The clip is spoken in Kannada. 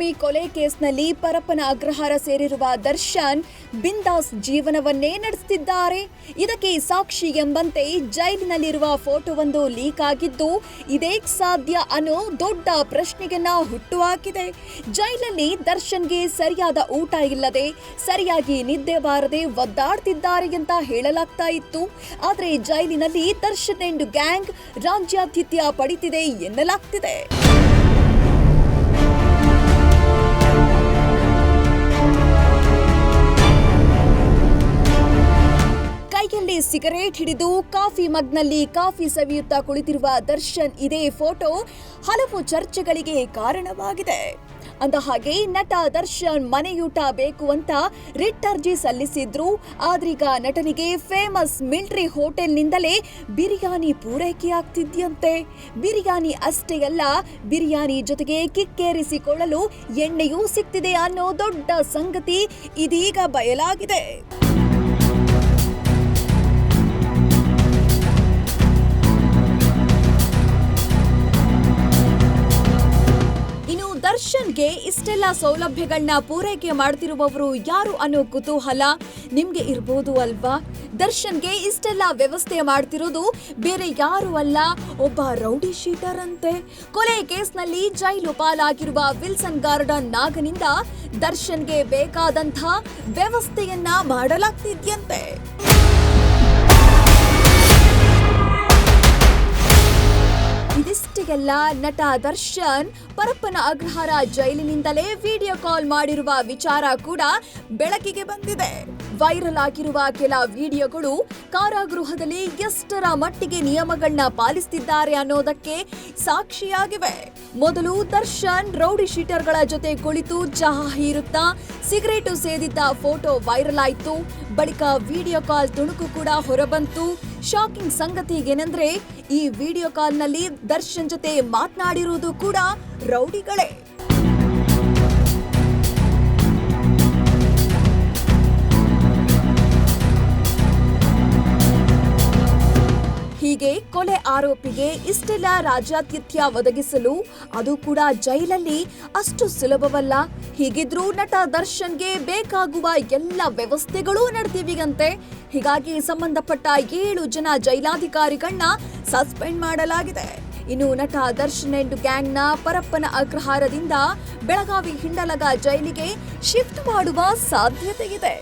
ಕೊಲೆ ಕೇಸ್ನಲ್ಲಿ ಪರಪ್ಪನ ಅಗ್ರಹಾರ ಸೇರಿರುವ ದರ್ಶನ್ ಬಿಂದಾಸ್ ಜೀವನವನ್ನೇ ನಡೆಸುತ್ತಿದ್ದಾರೆ ಇದಕ್ಕೆ ಸಾಕ್ಷಿ ಎಂಬಂತೆ ಜೈಲಿನಲ್ಲಿರುವ ಫೋಟೋವೊಂದು ಲೀಕ್ ಆಗಿದ್ದು ಇದೇಕ್ ಸಾಧ್ಯ ಅನ್ನೋ ದೊಡ್ಡ ಪ್ರಶ್ನೆಯನ್ನ ಹುಟ್ಟುಹಾಕಿದೆ ಜೈಲಲ್ಲಿ ದರ್ಶನ್ಗೆ ಸರಿಯಾದ ಊಟ ಇಲ್ಲದೆ ಸರಿಯಾಗಿ ನಿದ್ದೆ ಬಾರದೆ ಒದ್ದಾಡ್ತಿದ್ದಾರೆ ಅಂತ ಹೇಳಲಾಗ್ತಾ ಇತ್ತು. ಆದರೆ ಜೈಲಿನಲ್ಲಿ ದರ್ಶನ್ ಎಂಡ್ ಗ್ಯಾಂಗ್ ರಾಜ್ಯಾತಿಥ್ಯ ಪಡಿತಿದೆ ಎನ್ನಲಾಗ್ತಿದೆ. ಸಿಗರೇಟ್ ಹಿಡಿದು ಕಾಫಿ ಮಗ್ನಲ್ಲಿ ಕಾಫಿ ಸವಿಯುತ್ತಾ ಕುಳಿತಿರುವ ದರ್ಶನ್ ಇದೇ ಫೋಟೋ ಹಲವು ಚರ್ಚೆಗಳಿಗೆ ಕಾರಣವಾಗಿದೆ. ಅಂದ ಹಾಗೆ ನಟ ದರ್ಶನ್ ಮನೆಯೂಟ ಬೇಕು ಅಂತ ರಿಟ್ ಅರ್ಜಿ ಸಲ್ಲಿಸಿದ್ರು. ಆದ್ರೀಗ ನಟನಿಗೆ ಫೇಮಸ್ ಮಿಲ್ಟ್ರಿ ಹೋಟೆಲ್ನಿಂದಲೇ ಬಿರಿಯಾನಿ ಪೂರೈಕೆಯಾಗ್ತಿದ್ಯಂತೆ ಬಿರಿಯಾನಿ ಅಷ್ಟೇ ಅಲ್ಲ, ಬಿರಿಯಾನಿ ಜೊತೆಗೆ ಕಿಕ್ಕೇರಿಸಿಕೊಳ್ಳಲು ಎಣ್ಣೆಯೂ ಸಿಗ್ತಿದೆ ಅನ್ನೋ ದೊಡ್ಡ ಸಂಗತಿ ಇದೀಗ ಬಯಲಾಗಿದೆ. ದರ್ಶನ್ಗೆ ಇಷ್ಟೆಲ್ಲ ಸೌಲಭ್ಯಗಳನ್ನ ಪೂರೈಕೆ ಮಾಡ್ತಿರುವವರು ಯಾರು ಅನ್ನೋ ಕುತೂಹಲ ನಿಮ್ಗೆ ಇರ್ಬೋದು ಅಲ್ವಾ? ದರ್ಶನ್ಗೆ ಇಷ್ಟೆಲ್ಲ ವ್ಯವಸ್ಥೆ ಮಾಡ್ತಿರೋದು ಬೇರೆ ಯಾರು ಅಲ್ಲ, ಒಬ್ಬ ರೌಡಿ ಶೀಟರ್ ಅಂತೆ. ಕೊಲೆ ಕೇಸ್ನಲ್ಲಿ ಜೈಲು ಪಾಲಾಗಿರುವ ವಿಲ್ಸನ್ ಗಾರ್ಡನ್ ನಾಗನಿಂದ ದರ್ಶನ್ಗೆ ಬೇಕಾದಂಥ ವ್ಯವಸ್ಥೆಯನ್ನ ಮಾಡಲಾಗ್ತಿದ್ಯಂತೆ. ಇದಿಷ್ಟೆಲ್ಲ ನಟ ದರ್ಶನ್ ಪರಪ್ಪನ ಅಗ್ರಹಾರ ಜೈಲಿನಿಂದಲೇ ವಿಡಿಯೋ ಕಾಲ್ ಮಾಡಿರುವ ವಿಚಾರ ಕೂಡ ಬೆಳಕಿಗೆ ಬಂದಿದೆ. ವೈರಲ್ ಆಗಿರುವ ಕೆಲ ವಿಡಿಯೋಗಳು ಕಾರಾಗೃಹದಲ್ಲಿ ಎಷ್ಟರ ಮಟ್ಟಿಗೆ ನಿಯಮಗಳನ್ನ ಪಾಲಿಸುತ್ತಿದ್ದಾರೆ ಅನ್ನೋದಕ್ಕೆ ಸಾಕ್ಷಿಯಾಗಿವೆ. ಮೊದಲು ದರ್ಶನ್ ರೌಡಿ ಶೀಟರ್ಗಳ ಜೊತೆ ಕುಳಿತು ಚಹಾ ಹೀರುತ್ತಾ ಸಿಗರೇಟು ಸೇದಿದ್ದ ಫೋಟೋ ವೈರಲ್ ಆಯಿತು. ಬಳಿಕ ವಿಡಿಯೋ ಕಾಲ್ ತುಣುಕು ಕೂಡ ಹೊರಬಂತು. ಶಾಕಿಂಗ್ ಸಂಗತಿ ಏನಂದ್ರೆ ಈ ವಿಡಿಯೋ ಕಾಲ್ನಲ್ಲಿ ದರ್ಶನ್ ಜೊತೆ ಮಾತನಾಡಿರುವುದು ಕೂಡ ರೌಡಿಗಳೇ. ಹೀಗೆ ಕೊಲೆ ಆರೋಪಿಗೆ ಇಷ್ಟೆಲ್ಲ ರಾಜ್ಯಾತಿಥ್ಯ ಒದಗಿಸಲು ಅದು ಕೂಡ ಜೈಲಲ್ಲಿ ಅಷ್ಟು ಸುಲಭವಲ್ಲ. ಹೀಗಿದ್ರೂ ನಟ ದರ್ಶನ್ಗೆ ಬೇಕಾಗುವ ಎಲ್ಲ ವ್ಯವಸ್ಥೆಗಳೂ ನಡೆದಿವೆಯಂತೆ ಹೀಗಾಗಿ ಸಂಬಂಧಪಟ್ಟ ಏಳು ಜನ ಜೈಲಾಧಿಕಾರಿಗಳನ್ನ ಸಸ್ಪೆಂಡ್ ಮಾಡಲಾಗಿದೆ. ಇನ್ನು ನಟ ದರ್ಶನ್ ಎಂಡ್ ಗ್ಯಾಂಗ್ನ ಪರಪ್ಪನ ಅಗ್ರಹಾರದಿಂದ ಬೆಳಗಾವಿ ಹಿಂಡಲಗ ಜೈಲಿಗೆ ಶಿಫ್ಟ್ ಮಾಡುವ ಸಾಧ್ಯತೆ ಇದೆ